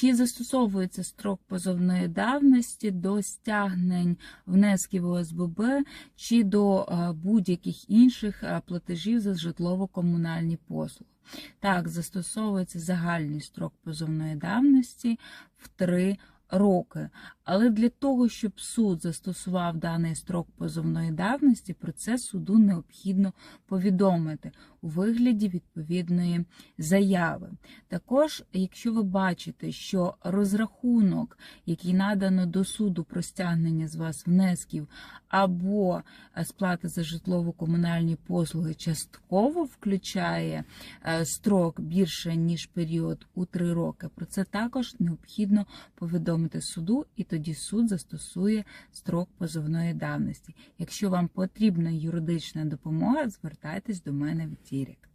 Чи застосовується строк позовної давності до стягнень внесків ОСББ чи до е, будь-яких інших е, платежів за житлово-комунальні послуги? Так, застосовується загальний строк позовної давності в 3 роки. Але для того, щоб суд застосував даний строк позовної давності, про це суду необхідно повідомити у вигляді відповідної заяви. Також, якщо ви бачите, що розрахунок, який надано до суду про стягнення з вас внесків або е, сплати за житлово-комунальні послуги частково включає е, строк більше ніж період у 3 роки, про це також необхідно повідомити суду, і тоді суд застосує строк позовної давності. Якщо вам потрібна юридична допомога, звертайтесь до мене в Дірект.